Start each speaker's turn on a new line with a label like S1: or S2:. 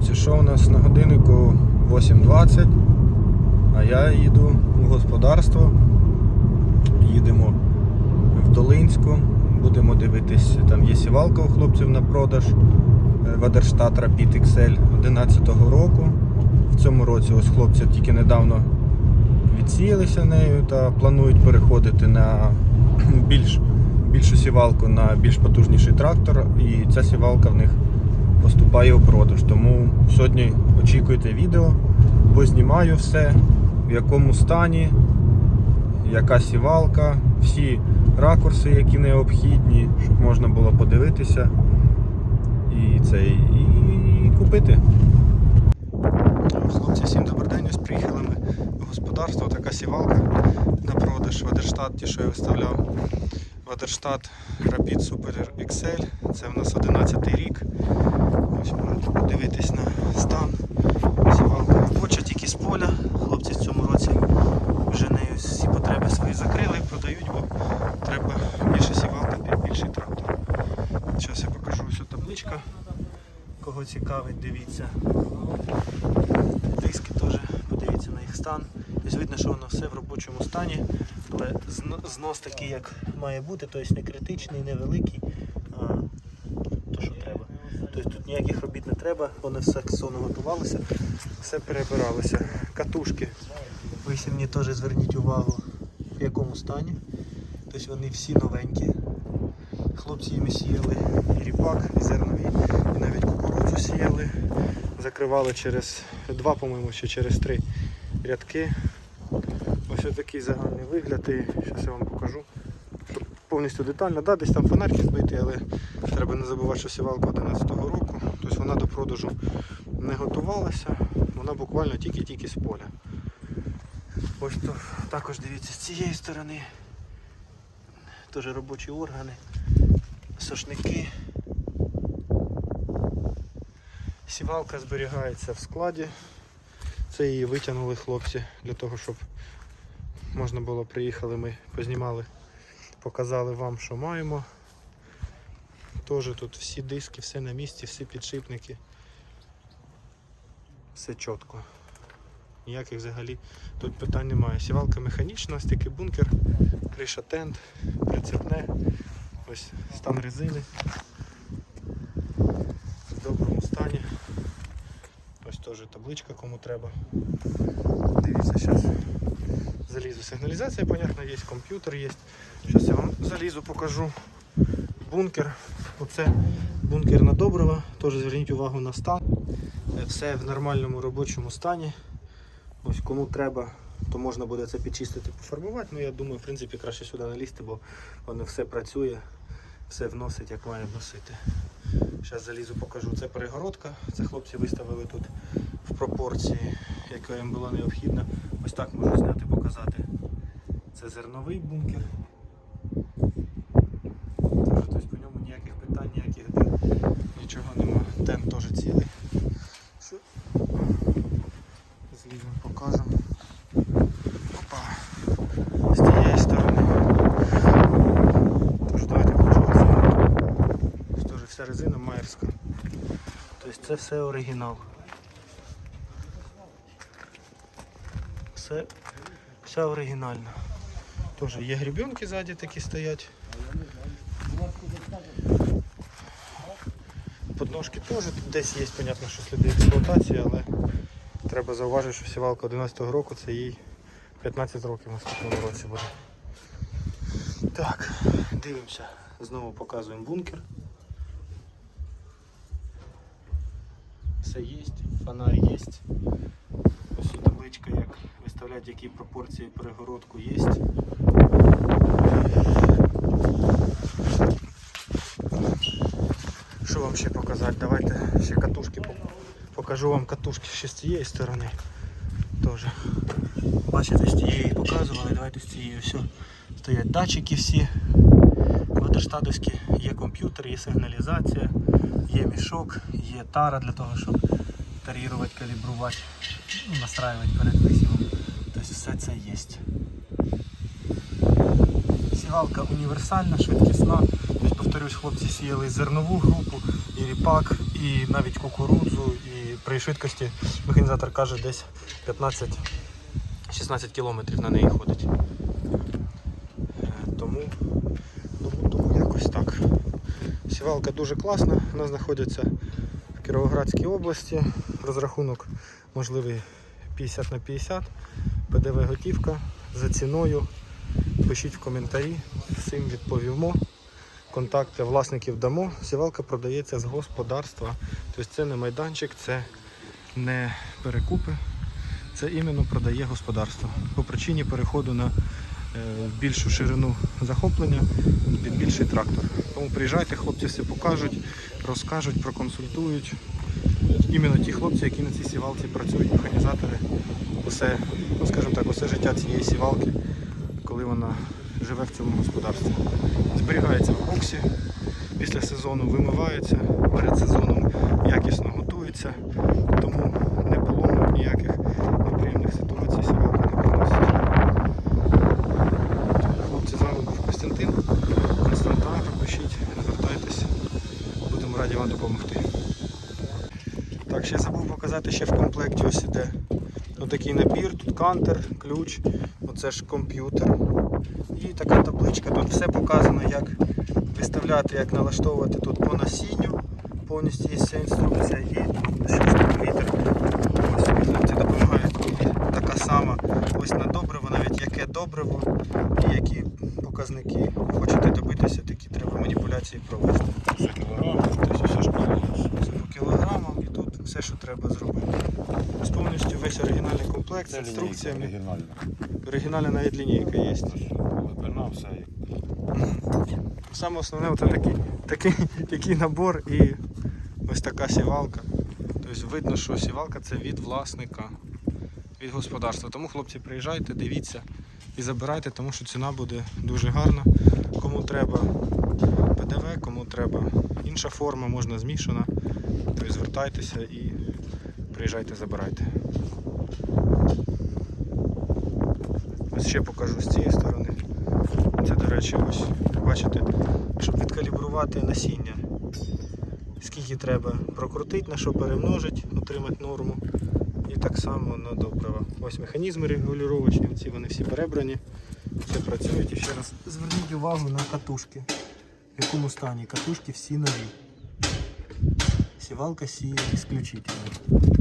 S1: хлопці, що у нас на годиннику 8.20, а я їду у господарство. Їдемо в Долинську, будемо дивитись, там є сівалка у хлопців на продаж. е, Вадерштат Rapid XL 11-го року. В цьому році ось хлопці тільки недавно відсіялися нею та планують переходити на більш, більшу сівалку на більш потужніший трактор. І ця сівалка в них поступає у продаж. Тому сьогодні очікуйте відео, познімаю все, в якому стані, яка сівалка, всі ракурси, які необхідні, щоб можна було подивитися і це і купити. Хлопці, всім добрий день. Ось приїхали ми в господарство, така сівалка на продаж Вадерштат, ті, що я виставляв. Вадерштат Rapid Super XL. Це в нас 11 рік. Ось можете подивитись на стан. Сівалка робоча, тільки з поля. Хлопці в цьому році вже нею всі потреби свої закрили, продають, бо треба більше сівалка під більший трактор. Зараз я покажу ось цю табличка. Кого цікавить, дивіться. Диски теж, подивіться на їх стан. Тобто видно, що воно все в робочому стані, але знос такий, як має бути, тобто не критичний, не великий, а то, що треба. Тобто тут ніяких робіт не треба, вони все ксоно готувалося, все перебиралося. Катушки, ви мені теж зверніть увагу, в якому стані. Тобто вони всі новенькі. Хлопці їм сіяли і ріпак, і зернові, і навіть кукурудзу сіяли. Закривали через два, по-моєму, чи через три рядки. Ось такий загальний вигляд і зараз я вам покажу. Повністю детально. Да, десь там фонарки збиті, але треба не забувати, що сівалка 11-го року. Тобто вона до продажу не готувалася, вона буквально тільки-тільки з поля. Ось то також дивіться з цієї сторони. Теж робочі органи, сошники. Сівалка зберігається в складі. Це її витягнули хлопці для того, щоб можна було приїхали, ми познімали, показали вам, що маємо. Теж тут всі диски, все на місці, всі підшипники. Все чітко. Ніяких взагалі тут питань немає. Сівалка механічна, ось такий бункер, криша тент, прицепне, ось стан резини. В доброму стані. Ось теж табличка кому треба. Дивіться, зараз залізу. Сигналізація, понятно, є, комп'ютер є. Зараз я вам залізу, покажу бункер. Оце бункер на добрива. Теж зверніть увагу на стан. Е, Все в нормальному робочому стані. Ось кому треба, то можна буде це підчистити, пофарбувати. Ну я думаю, в принципі, краще сюди налізти, бо воно все працює, все вносить, як має вносити. Зараз залізу, покажу. Це перегородка. Це хлопці виставили тут в пропорції, яка їм була необхідна. Ось так можу зняти, показати. Це зерновий бункер. Тож, Тобто по ньому ніяких питань, ніяких дир, нічого нема. Тен теж цілий. Що? Зліземо, покажемо. Опа. З тієї сторони. Тож давайте покажу резину. Ось Теж вся резина майерська. Тобто це все оригінал. Все, все оригінально. Теж є грібенки ззаді такі стоять. Подножки теж тут десь є, понятно, що сліди експлуатації, але треба зауважити, що сівалка 11-го року це їй 15 років наступному році буде. Так, дивимося. Знову показуємо бункер. Все є, фонарь є. Ось табличка, як виставляти, які пропорції перегородку є. Що вам ще показати? Давайте ще катушки покажу вам катушки ще з цієї сторони. Теж. Бачите, з тієї показували, давайте з цієї все. Стоять датчики всі. Ватерштадовські, є комп'ютер, є сигналізація, є мішок, є тара для того, щоб тарірувати, калібрувати, ну, настраювати перед висівом. Тобто все це є. Сівалка універсальна, швидкісна. Тобто, повторюсь, хлопці сіяли зернову групу, і ріпак, і навіть кукурудзу, і при швидкості механізатор каже десь 15-16 кілометрів на неї ходить. Е, Тому, тому, якось так. Сівалка дуже класна, вона знаходиться в Кіровоградській області. Розрахунок можливий 50 на 50, ПДВ готівка за ціною. Пишіть в коментарі, всім відповімо. Контакти власників дамо. Сівалка продається з господарства. Тобто це не майданчик, це не перекупи. Це іменно продає господарство. По причині переходу на більшу ширину захоплення під більший трактор. Тому приїжджайте, хлопці все покажуть, розкажуть, проконсультують. Іменно ті хлопці, які на цій сівалці працюють, механізатори, усе, ну скажімо так, усе життя цієї сівалки, коли вона живе в цьому господарстві. Зберігається в боксі, після сезону вимивається, перед сезоном якісно готується, тому не поломок ніяких неприємних ситуацій сівалка не приносить. Хлопці, з вами був Костянтин. Константатор, пишіть, звертайтеся, будемо раді вам допомогти. Так, ще забув показати, ще в комплекті ось іде отакий набір, тут кантер, ключ, оце ж комп'ютер. І така табличка, тут все показано, як виставляти, як налаштовувати тут по насінню. Повністю є вся інструкція і що ж вітер. Ось хлопці допомагають. І така сама ось на добриво, навіть яке добриво і які показники хочете добитися, такі треба маніпуляції провести.
S2: Все кілограм, все ж.
S1: Це по кілограмам і тут все, що треба зробити. Ось повністю весь оригінальний комплект з інструкціями.
S2: оригінальна.
S1: Оригінальна навіть лінійка є.
S2: Глибина, все.
S1: Саме основне це такий, такий, такий набор і ось така сівалка. Тобто видно, що сівалка це від власника, від господарства. Тому хлопці приїжджайте, дивіться і забирайте, тому що ціна буде дуже гарна. Кому треба треба інша форма, можна змішана. Тобто звертайтеся і приїжджайте, забирайте. Ось ще покажу з цієї сторони. Це, до речі, ось бачите, щоб відкалібрувати насіння. Скільки треба прокрутити, на що перемножити, отримати норму. І так само на добрива. Ось механізми регулювачні, ці вони всі перебрані, все працюють. І ще раз зверніть увагу на катушки. В якому стані катушки всі нові. Сівалка сіє ісключительно.